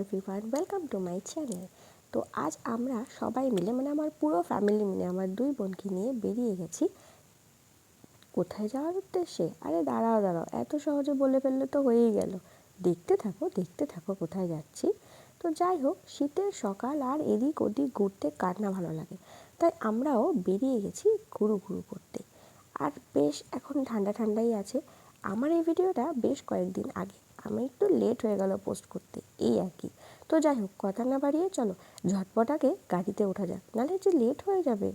Everyone welcome to my channel তো আজ আমরা সবাই মিলে মানে আমার পুরো ফ্যামিলি মিলে, আমার দুই বোনকে নিয়ে বেরিয়ে গেছি। কোথায় যাওয়ার উদ্দেশ্যে? আরে দাঁড়াও দাঁড়াও, এত সহজে বলে ফেললে তো হয়েই গেল। দেখতে থাকো দেখতে থাকো কোথায় যাচ্ছি। তো যাই হোক, শীতের সকাল আর এদিক ওদিক ঘুরতে কার না ভালো লাগে। তাই আমরাও বেরিয়ে গেছি ঘুরু ঘুরু করতে। আর বেশ এখন ঠান্ডা ঠান্ডাই আছে। আমার এই ভিডিওটা বেশ কয়েকদিন আগে আমি একটু লেট হয়ে গেল পোস্ট করতে, এই কি। তো যাই হোক, কথা না বাড়িয়ে চলো, ঝটপট আগে গাড়িতে ওঠা যাক, নাহলে যে লেট হয়ে যাবে।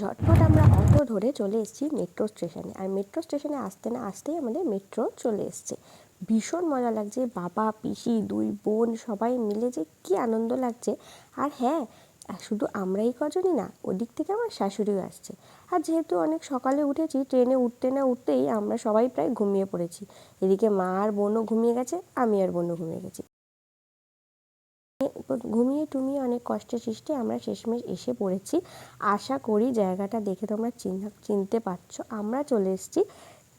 ঝটপট আমরা অটো ধরে চলে এসেছি মেট্রো স্টেশনে আর মেট্রো স্টেশনে আসতে না আসতেই আমাদের মেট্রো চলে এসছে। ভীষণ মজা লাগছে, বাবা, পিসি, দুই বোন সবাই মিলে যে কী আনন্দ লাগছে। আর হ্যাঁ শুধু আমরাই কজনই না, ওদিক থেকে আমার শাশুড়িও আসছে। আর যেহেতু অনেক সকালে উঠেছি, ট্রেনে উঠতে না উঠতেই আমরা সবাই প্রায় ঘুমিয়ে পড়েছি। এদিকে মা আর বোনও ঘুমিয়ে গেছে, আমি আর বোনও ঘুমিয়ে গেছি। ঘুমিয়ে টুমিয়ে অনেক কষ্টে সৃষ্টে আমরা শেষমেশ এসে পড়েছি। আশা করি জায়গাটা দেখে তোমরা চিন্তা চিনতে পারছ। আমরা চলে এসেছি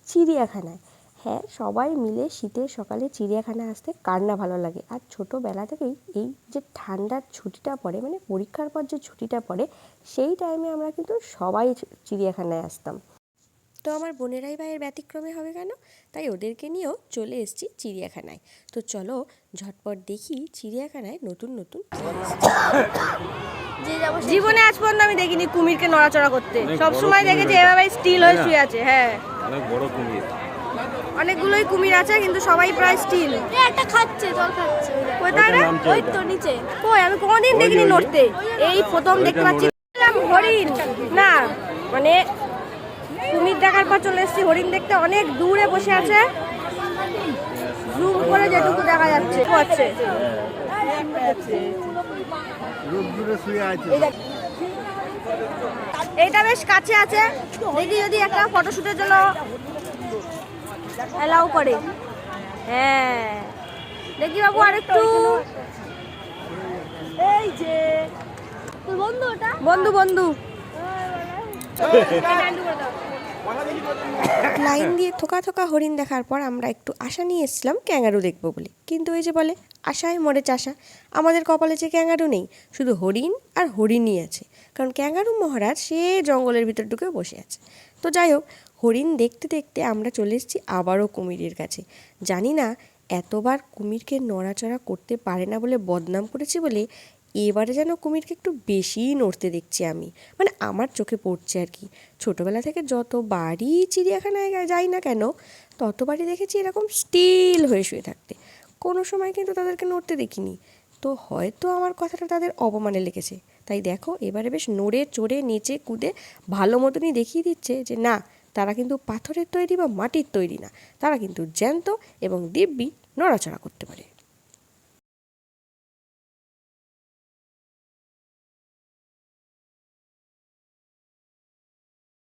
চিড়িয়াখানায়। হ্যাঁ সবাই মিলে শীতের সকালে চিড়িয়াখানা আসতে কার না ভালো লাগে। আর ছোটোবেলা থেকেই এই যে ঠান্ডার ছুটিটা পড়ে মানে পরীক্ষার পর যে ছুটিটা পড়ে সেই টাইমে আমরা কিন্তু সবাই চিড়িয়াখানায় আসতাম। তো আমার বোনেরাই বা এর ব্যতিক্রমে হবে কেন? তাই ওদেরকে নিয়েও চলে এসেছি চিড়িয়াখানায়। তো চলো ঝটপট দেখি চিড়িয়াখানায় নতুন নতুন জীবনে আজ পর্যন্ত আমি দেখিনি কুমিরকে নড়াচড়া করতে। সব সময়। দেখেছি এভাবে স্টিল হয়ে। শুয়ে আছে হ্যাঁ। অনেক বড় কুমির। অনেকগুলোই কুমির আছে কিন্তু সবাই প্রায় স্টিল একটা খাচ্ছে জল খাচ্ছে। কোথায় রে? ওই তো নিচে। কই আমি কোনোদিন দেখিনি নড়তে। এই প্রথম দেখতে পাচ্ছি হরিণ। না মানে কুমির দেখার পর চলে এসেছি হরিণ দেখতে অনেক দূরে বসে আছে। জুম করে যেটুকু দেখা যাচ্ছে হচ্ছে এইটা বেশ কাছে আছে। দেখি যদি একটা ফটোশুটের জন্য অ্যালাউ করে। হ্যাঁ। দেখি বাবু আরেকটু। এই যে তোর বন্ধু ওটা? বন্ধু বন্ধু। লাইন দিয়ে থোকা থোকা হরিণ দেখার পর আমরা একটু আশা নিয়ে এসেছিলাম ক্যাঙ্গারু দেখব বলে। কিন্তু ওই যে বলে আশায় মরে চাষা। আমাদের কপালে যে ক্যাঙ্গারু নেই শুধু হরিণ আর হরিণই আছে। কারণ ক্যাঙ্গারু মহারাজ সে জঙ্গলের ভিতর ঢুকে বসে আছে। তো যাই হোক হরিণ দেখতে দেখতে আমরা চলে এসেছি আবারও কুমিরের কাছে। জানি না এতবার কুমিরকে নড়াচড়া করতে পারে না বলে বদনাম করেছি বলে এবারে যেন কুমিরকে একটু বেশিই নড়তে দেখছি আমি। মানে আমার চোখে পড়ছে আর কি। ছোটোবেলা থেকে যতবারই চিড়িয়াখানায় যাই না কেন, ততবারই দেখেছি এরকম স্টিল হয়ে শুয়ে থাকতে। কোনো সময় কিন্তু তাদেরকে নড়তে দেখিনি। তো হয়তো আমার কথাটা তাদের অপমানে লেগেছে। তাই দেখো, এবারে বেশ নড়ে চড়ে, নেচে, কুদে ভালো মতনই দেখিয়ে দিচ্ছে যে না তারা কিন্তু পাথরের তৈরি বা মাটির তৈরি না। তারা কিন্তু জ্যান্ত এবং দিব্যি নড়াচড়া করতে পারে।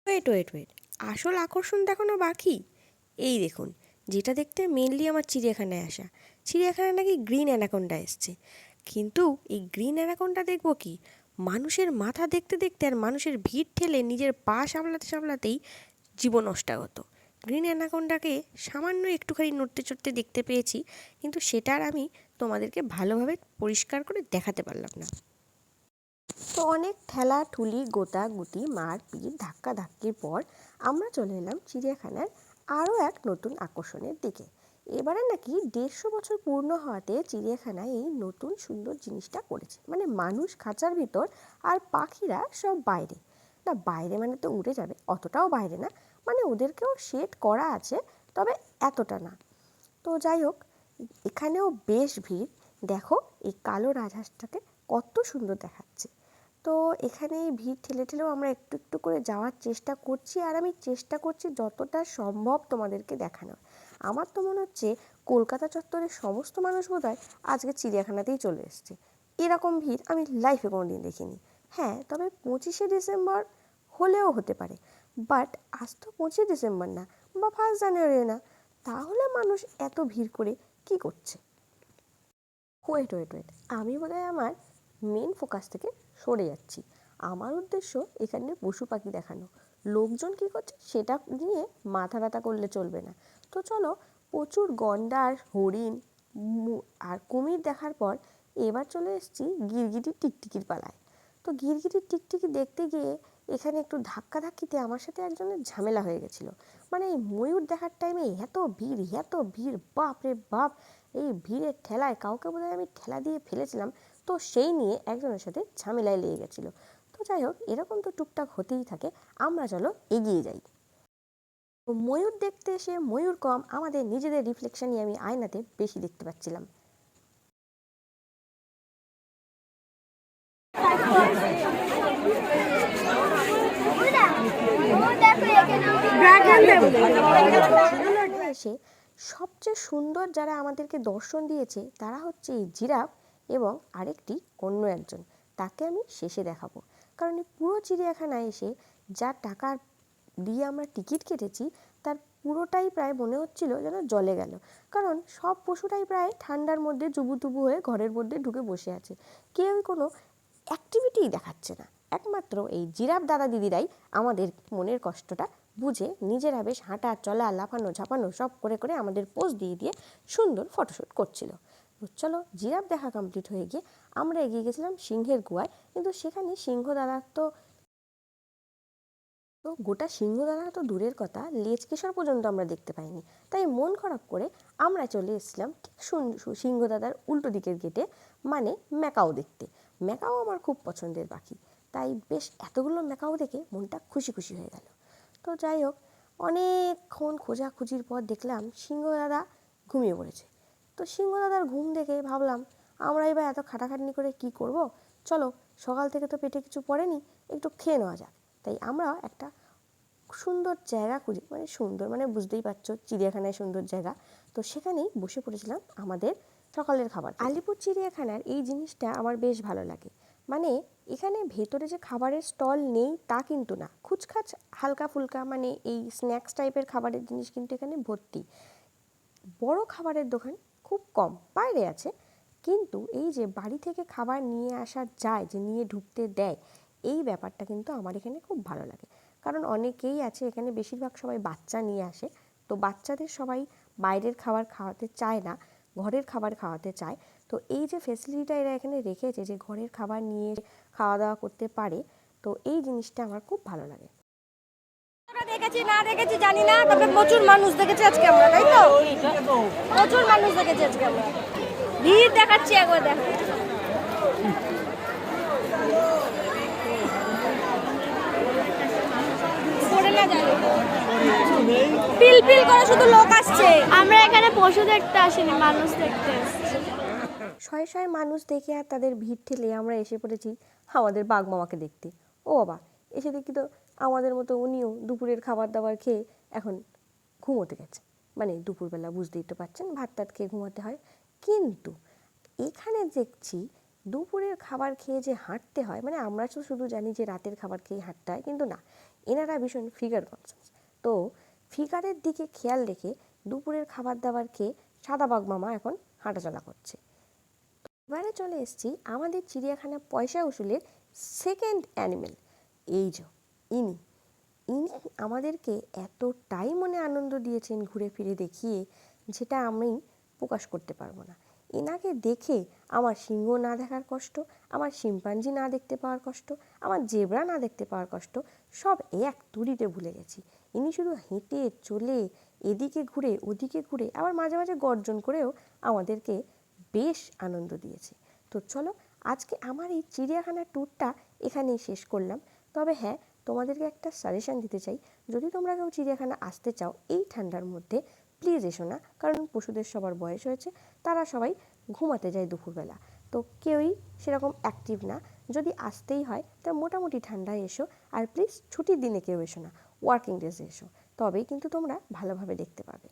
ওয়েট ওয়েট ওয়েট আসল আকর্ষণ দেখানো বাকি? এই দেখুন, যেটা দেখতে মেনলি আমার চিড়িয়াখানায় আসা। চিড়িয়াখানায় নাকি গ্রিন অ্যানাকোন্ডা এসছে। কিন্তু এই গ্রিন অ্যানাকোন্ডা দেখব কি? মানুষের মাথা দেখতে দেখতে আর মানুষের ভিড় ঠেলে নিজের পা সামলাতে সামলাতেই জীবন অষ্টাগত। গ্রিন অ্যানাকোন্ডাকে সামান্য একটুখানি নড়তে চড়তে দেখতে পেয়েছি, কিন্তু সেটার আমি তোমাদেরকে ভালোভাবে পরিষ্কার করে দেখাতে পারলাম না। তো অনেক ঠেলা, ঠুলি, গোতা গুতি মারপিট ধাক্কা ধাক্কির পর আমরা চলে এলাম চিড়িয়াখানার আরও এক নতুন আকর্ষণের দিকে। এবারে নাকি দেড়শো বছর পূর্ণ হওয়াতে চিড়িয়াখানায় এই নতুন সুন্দর জিনিসটা করেছে। মানে মানুষ, খাঁচার ভিতর আর পাখিরা সব বাইরে। না বাইরে মানে তো উড়ে যাবে, অতটাও বাইরে না মানে ওদেরকেও শেড করা আছে, তবে এতটা না। তো যাই হোক, এখানেও বেশ ভিড়। দেখো এই কালো রাজহাঁসটাকে কত সুন্দর দেখাচ্ছে। তো এখানে এই ভিড় ঠেলে ঠেলেও আমরা একটু একটু করে যাওয়ার চেষ্টা করছি, আর আমি চেষ্টা করছি যতটা সম্ভব তোমাদেরকে দেখানোর। আমার তো মনে হচ্ছে কলকাতা চত্বরের সমস্ত মানুষ বোধহয় আজকে চিড়িয়াখানাতেই চলে এসছে। এরকম ভিড় আমি লাইফে কোনো দিন দেখিনি। হ্যাঁ তবে পঁচিশে ডিসেম্বর হলেও হতে পারে। বাট আজ তো পঁচিশে ডিসেম্বর না বা ফার্স্ট জানুয়ারি না। তাহলে মানুষ এত ভিড় করে কি করছে? ওয়েট ওয়েট ওয়েট আমি বোধহয় আমার মেন ফোকাস থেকে সরে যাচ্ছি। আমার উদ্দেশ্য এখানে পশু পাখি দেখানো। লোকজন কী করছে সেটা নিয়ে মাথা ব্যথা করলে চলবে না। তো চলো প্রচুর গন্ডার, হরিণ আর কুমির দেখার পর এবার চলে এসেছি গিরগিটির টিকটিকির পালায়। তো গিরগিটির টিকটিকি দেখতে গিয়ে এখানে একটু ধাক্কা ধাক্কিতে আমার সাথে একজনের ঝামেলা হয়ে গেছিল। মানে এই ময়ূর দেখার টাইমে এত ভিড় এত ভিড়, বাপ রে বাপ! এই ভিড়ের ঠেলায় কাউকে বোধহয় আমি ঠেলা দিয়ে ফেলেছিলাম। তো সেই নিয়ে একজনের সাথে ঝামেলায় লেগে গেছিল। তো যাই হোক, এরকম তো টুকটাক হতেই থাকে। আমরা চলো এগিয়ে যাই। ময়ূর দেখতে এসে ময়ূর কম আমাদের নিজেদের রিফ্লেকশনই আমি আয়নাতে বেশি দেখতে পাচ্ছিলাম। এসে সবচেয়ে সুন্দর যারা আমাদেরকে দর্শন দিয়েছে তারা হচ্ছে এই জিরাফ এবং আরেকটি অন্য একজন। তাকে আমি শেষে দেখাবো। কারণ এই পুরো চিড়িয়াখানায় এসে যা টাকা দিয়ে আমরা টিকিট কেটেছি তার পুরোটাই প্রায় মনে হচ্ছিল যেন জলে গেল। কারণ সব পশুটাই প্রায় ঠান্ডার মধ্যে জুবুতুবু হয়ে ঘরের মধ্যে ঢুকে বসে আছে। কেউই কোনো অ্যাক্টিভিটিই দেখাচ্ছে না। একমাত্র এই জিরাফ দাদা দিদিরাই আমাদের মনের কষ্টটা বুঝে নিজেরা বেশ হাঁটা, চলা, লাফানো, ঝাপানো সব করে করে আমাদের পোজ দিয়ে দিয়ে সুন্দর ফটোশ্যুট করছিল। চলো, জিরাফ দেখা কমপ্লিট হয়ে গিয়ে আমরা এগিয়ে গেছিলাম সিংহের গুয়ায় কিন্তু সেখানে সিংহ দাদার তো তো গোটা সিংহদানা তো দূরের কথা, লেজ কেশর পর্যন্ত আমরা দেখতে পাইনি। তাই মন খারাপ করে আমরা চলে এসেছিলাম ঠিক সুন- সু- সিংহদাদার উল্টো দিকের গেটে মানে ম্যাকাও দেখতে। ম্যাকাও আমার খুব পছন্দের পাখি। তাই বেশ এতগুলো ম্যাকাও দেখে মনটা খুশি খুশি হয়ে গেল। তো যাই হোক, অনেকক্ষণ খোঁজাখুঁজির পর দেখলাম সিংহদাদা ঘুমিয়ে পড়েছে। তো সিংহদাদার ঘুম দেখে ভাবলাম, আমরা এবার এত খাটাখাটনি করে কি করব? চলো, সকাল থেকে তো পেটে কিছু পড়েনি, একটু খেয়ে নেওয়া যাক। তাই আমরা একটা সুন্দর জায়গা খুঁজি মানে সুন্দর মানে বুঝতেই পারছ, চিড়িয়াখানায় সুন্দর জায়গা। তো সেখানেই বসে পড়েছিলাম আমাদের সকালের খাবার আলিপুর চিড়িয়াখানার এই জিনিসটা আমার বেশ ভালো লাগে। মানে এখানে ভেতরে যে খাবারের স্টল নেই তা কিন্তু না। খুচখাচ হালকা ফুলকা মানে এই স্ন্যাক্স টাইপের খাবারের জিনিস কিন্তু এখানে ভর্তি। বড় খাবারের দোকান খুব কম, বাইরে আছে। কিন্তু এই যে বাড়ি থেকে খাবার নিয়ে আসা যায়, যে নিয়ে ঢুকতে দেয়, এই ব্যাপারটা কিন্তু আমার এখানে খুব ভালো লাগে। কারণ অনেকেই আছে, এখানে বেশিরভাগ সবাই বাচ্চা নিয়ে আসে। তো বাচ্চাদের সবাই বাইরের খাবার খাওয়াতে চায় না, ঘরের খাবার খাওয়াতে চায়। তো এই যে ফেসিলিটিটা এরা এখানে রেখেছে যে ঘরের খাবার নিয়ে খাওয়া দাওয়া করতে পারে তো এই জিনিসটা আমার খুব ভালো লাগে। দেখেছি না দেখেছি জানি না তবে প্রচুর মানুষ দেখেছি আজকে আমরা তাই তো? প্রচুর মানুষ দেখেছি আজকে আমরা। ভিড় দেখাচ্ছি একবার দেখো। পিল পিল করে শুধু লোক আসছে। আমরা এখানে পশু দেখতে আসিনি মানুষ দেখতে এসেছি শয়ে শয়ে মানুষ দেখে আর তাদের ভিড় ঠেলে আমরা এসে পড়েছি আমাদের বাঘ মামাকে দেখতে। ও বাবা, এসে দেখি তো আমাদের মতো উনিও দুপুরের খাবার দাবার খেয়ে এখন ঘুমোতে গেছে। মানে দুপুরবেলা বুঝতেই তো পারছেন ভাত টাত খেয়ে ঘুমাতে হয়। কিন্তু এখানে দেখছি দুপুরের খাবার খেয়ে যে হাঁটতে হয় মানে আমরা তো শুধু জানি যে রাতের খাবার খেয়ে হাঁটতে হয়, কিন্তু না, এনারা ভীষণ ফিগার কনসাস তো ফিগারের দিকে খেয়াল রেখে দুপুরের খাবার দাবার খেয়ে সাদা বাঘ মামা এখন হাঁটাচলা করছে। এবারে চলে এসেছি আমাদের চিড়িয়াখানা পয়সা উসুলের সেকেন্ড অ্যানিমেল এই যে, ইনি ইনি আমাদেরকে এতটাই মনে আনন্দ দিয়েছেন ঘুরে ফিরে দেখিয়ে, যেটা আমি প্রকাশ করতে পারব না। এনাকে দেখে আমার সিংহ না দেখার কষ্ট, আমার শিম্পাঞ্জি না দেখতে পাওয়ার কষ্ট, আমার জেবরা না দেখতে পাওয়ার কষ্ট, সব এক তুড়িতে ভুলে গেছি। ইনি শুধু হেঁটে, চলে, এদিকে ঘুরে, ওদিকে ঘুরে, আবার মাঝে মাঝে গর্জন করেও আমাদেরকে বেশ আনন্দ দিয়েছে। তো চলো, আজকে আমার এই চিড়িয়াখানার ট্যুরটা এখানেই শেষ করলাম। তবে হ্যাঁ তোমাদেরকে একটা সাজেশন দিতে চাই। যদি তোমরা কেউ চিড়িয়াখানা আসতে চাও এই ঠান্ডার মধ্যে প্লিজ এসো না, কারণ পশুদের সবার বয়স হয়েছে, তারা সবাই ঘুমাতে যায় দুপুরবেলা। তো কেউই সেরকম অ্যাক্টিভ না। যদি আসতেই হয়, তা মোটামুটি ঠান্ডায় এসো, আর প্লিজ ছুটির দিনে কেউ এসো না ওয়ার্কিং ডেজে এসো। তবেই কিন্তু তোমরা ভালোভাবে দেখতে পাবে।